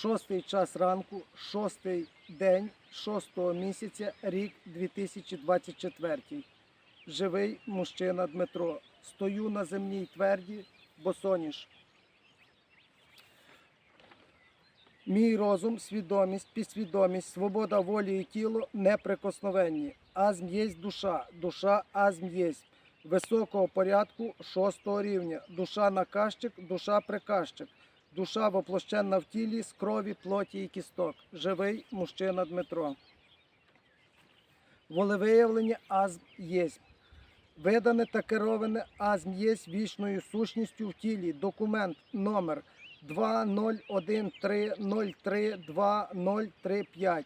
Шостий час ранку, шостий день, шостого місяця, рік 2024. Живий мужчина Дмитро. Стою на земній тверді, босоніж. Мій розум, свідомість, підсвідомість, свобода волі і тіло неприкосновенні. Азм єсть душа, душа азм єсть. Високого порядку шостого рівня. Душа наказчик, душа приказчик. Душа воплощена в тілі з крові, плоті і кісток. Живий мужчина Дмитро. Волевиявлення азм єсть. Видане та кероване азм єсть вічною сущністю в тілі. Документ номер 2013032035.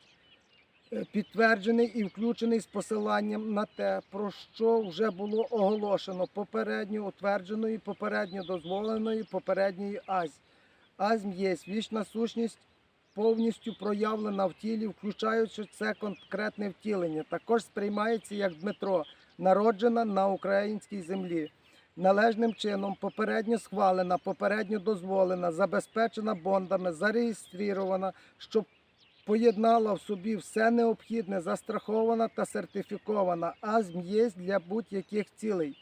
Е, Підтверджений і включений з посиланням на те, про що вже було оголошено попередньо утвердженої, попередньо дозволеної, попередньої азь. Азм є вічна сущність, повністю проявлена в тілі, включаючи це конкретне втілення. Також сприймається як Дмитро, народжена на українській землі. Належним чином попередньо схвалена, попередньо дозволена, забезпечена бондами, зареєстрована, що поєднала в собі все необхідне, застрахована та сертифікована. Азм є для будь-яких цілей.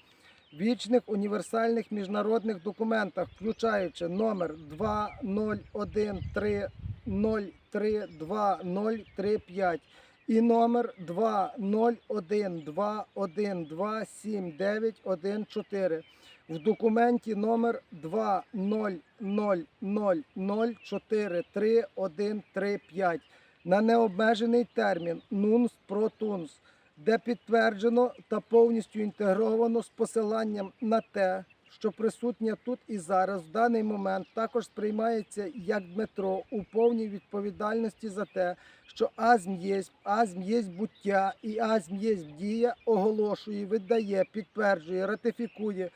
Вічних універсальних міжнародних документах, включаючи номер 2013032035 і номер 2012127914 в документі номер 2000043135 на необмежений термін НУНС про ТУНС, де підтверджено та повністю інтегровано з посиланням на те, що присутнє тут і зараз в даний момент також сприймається як Дмитро у повній відповідальності за те, що азм є, азм є буття і азм є дія, оголошує, видає, підтверджує, ратифікує,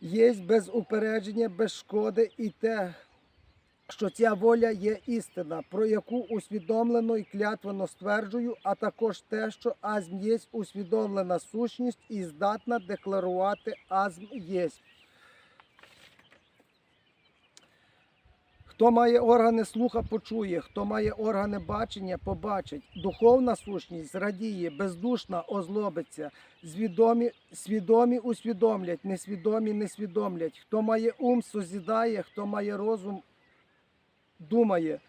є без упередження, без шкоди і те, що ця воля є істина, про яку усвідомлено і клятвено стверджую, а також те, що азм є усвідомлена сущність і здатна декларувати азм єсть. Хто має органи слуха, почує, хто має органи бачення, побачить. Духовна сущність зрадіє, бездушна озлобиться. Звідомі, свідомі усвідомлять, несвідомі не свідомлять. Хто має ум, созідає, хто має розум, думає.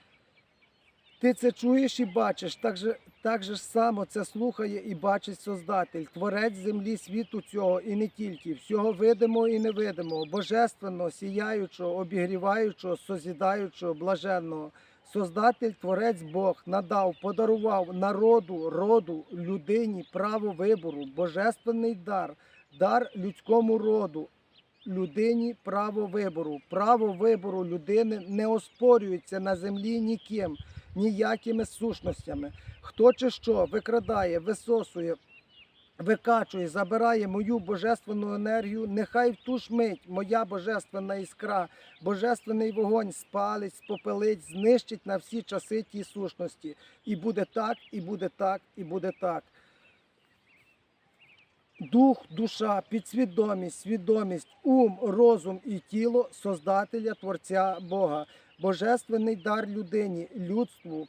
Ти це чуєш і бачиш, так же, так же само це слухає і бачить Создатель, творець землі світу цього і не тільки, всього видимого і невидимого, божественного, сіяючого, обігріваючого, созідаючого, блаженного. Создатель, творець Бог надав, подарував народу, роду, людині право вибору, божественний дар, дар людському роду, людині право вибору. Право вибору людини не оспорюється на землі ніким, ніякими сущностями. Хто чи що викрадає, висосує, викачує, забирає мою божественну енергію, нехай в ту ж мить моя божественна іскра, божественний вогонь спалить, спопелить, знищить на всі часи ті сущності. І буде так, і буде так, і буде так. Дух, душа, підсвідомість, свідомість, ум, розум і тіло Создателя Творця Бога, божественний дар людині, людству,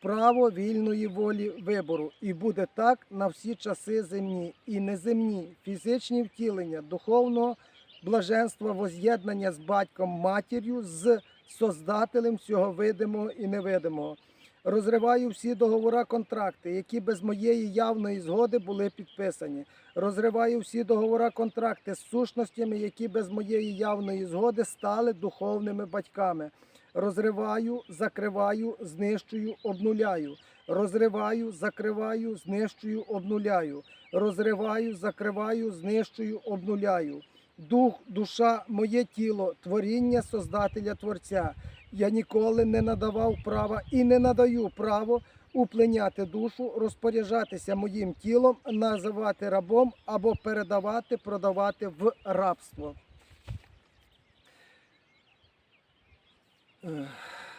право вільної волі вибору. І буде так на всі часи земні і неземні, фізичні втілення, духовного блаженства, воз'єднання з батьком матір'ю, з Создателем всього видимого і невидимого. Розриваю всі договори контракти, які без моєї явної згоди були підписані. Розриваю всі договори контракти з сущностями, які без моєї явної згоди стали духовними батьками. Розриваю, закриваю, знищую, обнуляю. Розриваю, закриваю, знищую, обнуляю. Розриваю, закриваю, знищую, обнуляю. Дух, душа, моє тіло, творіння Создателя Творця. Я ніколи не надавав права і не надаю право уплиняти душу, розпоряджатися моїм тілом, називати рабом або передавати, продавати в рабство.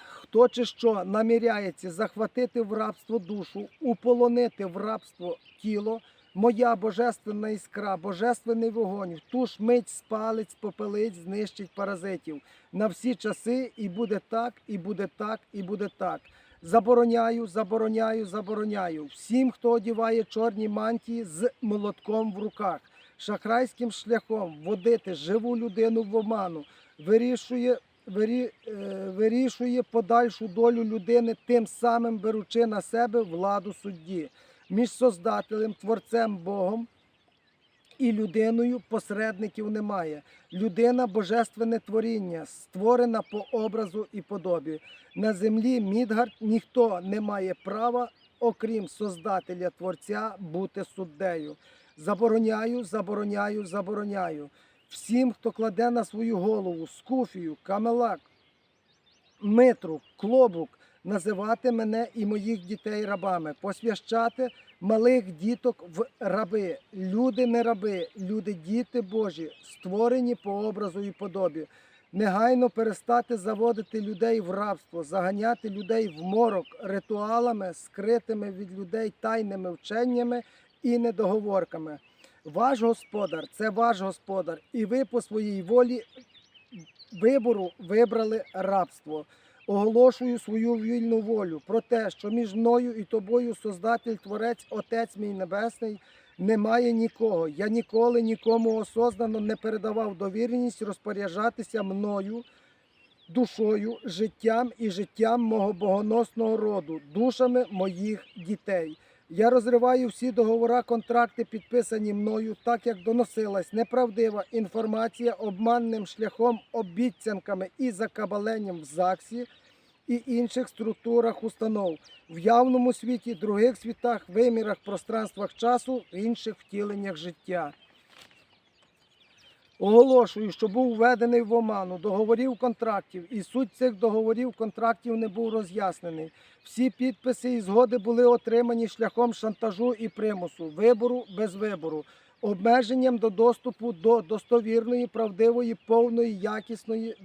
Хто чи що наміряється захватити в рабство душу, уполонити в рабство тіло, Моя божественна іскра, божественний вогонь, в ж мить спалить, спопелить, знищить паразитів. На всі часи, і буде так, і буде так, і буде так. Забороняю, забороняю, забороняю. Всім, хто одіває чорні мантії з молотком в руках, шахрайським шляхом вводити живу людину в оману, вирішує, е, вирішує подальшу долю людини, тим самим беручи на себе владу судді між Создателем, Творцем Богом і людиною посередників немає. Людина божественне творіння, створена по образу і подобі. На землі Мідгард ніхто не має права, окрім Создателя Творця, бути суддею. Забороняю, забороняю, забороняю. Всім, хто кладе на свою голову скуфію, камелак, митру, клобук, називати мене і моїх дітей рабами, посвящати малих діток в раби. Люди не раби, люди діти Божі, створені по образу і подобі. Негайно перестати заводити людей в рабство, заганяти людей в морок ритуалами, скритими від людей тайними вченнями і недоговорками. Ваш господар це ваш господар, і ви по своїй волі вибору вибрали рабство. Оголошую свою вільну волю про те, що між мною і тобою, Создатель, Творець, Отець мій Небесний, немає нікого. Я ніколи нікому осознано не передавав довіреність розпоряджатися мною, душою, життям і життям мого богоносного роду, душами моїх дітей. Я розриваю всі договора, контракти, підписані мною, так як доносилась неправдива інформація обманним шляхом, обіцянками і закабаленням в ЗАГСі і інших структурах установ в явному світі, других світах, вимірах, пространствах часу, інших втіленнях життя. Оголошую, що був введений в оману договорів контрактів, і суть цих договорів контрактів не був роз'яснений. Всі підписи і згоди були отримані шляхом шантажу і примусу, вибору без вибору, обмеженням до доступу до достовірної, правдивої, повної, якісної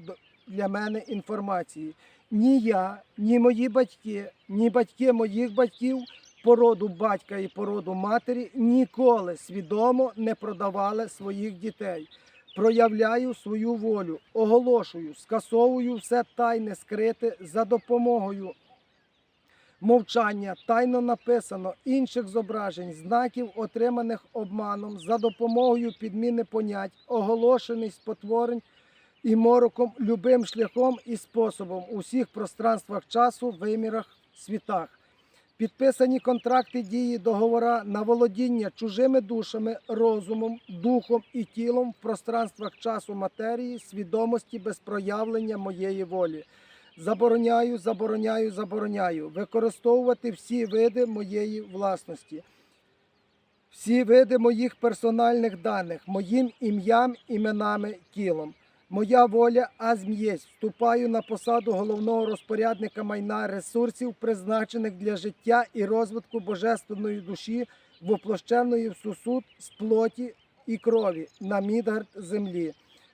для мене інформації. Ні я, ні мої батьки, ні батьки моїх батьків, породу батька і породу матері ніколи свідомо не продавали своїх дітей. Проявляю свою волю, оголошую, скасовую все тайне скрите за допомогою мовчання, тайно написано інших зображень, знаків, отриманих обманом, за допомогою підміни понять, оголошений спотворень і мороком любим шляхом і способом у всіх пространствах часу, вимірах, світах. Підписані контракти дії договора на володіння чужими душами, розумом, духом і тілом в пространствах часу матерії, свідомості без проявлення моєї волі. Забороняю, забороняю, забороняю використовувати всі види моєї власності, всі види моїх персональних даних, моїм ім'ям, іменами, тілом. Моя воля азм єсть. Вступаю на посаду головного розпорядника майна ресурсів, призначених для життя і розвитку божественної душі, воплощеної в сусуд з плоті і крові на Мідгард землі.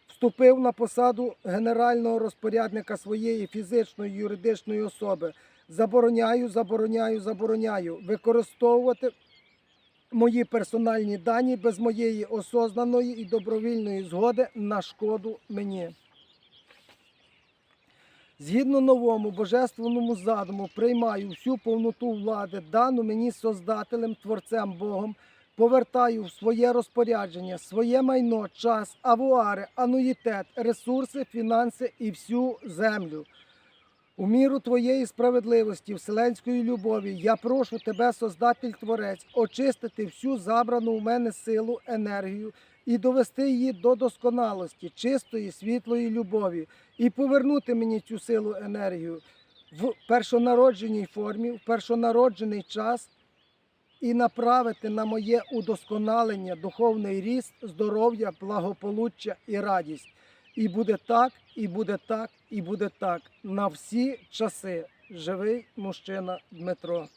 Вступив на посаду генерального розпорядника своєї фізичної юридичної особи. Забороняю, забороняю, забороняю використовувати мої персональні дані без моєї осознаної і добровільної згоди на шкоду мені. Згідно новому божественному задуму, приймаю всю повноту влади, дану мені Создателем, Творцем Богом, повертаю в своє розпорядження, своє майно, час, авуари, ануїтет, ресурси, фінанси і всю землю. У міру твоєї справедливості, вселенської любові, я прошу тебе, Создатель Творець, очистити всю забрану у мене силу, енергію і довести її до досконалості, чистої, світлої любові, і повернути мені цю силу, енергію в першонародженій формі, в першонароджений час і направити на моє удосконалення, духовний ріст, здоров'я, благополуччя і радість. І буде так, і буде так, і буде так на всі часи. Живий мужчина Дмитро.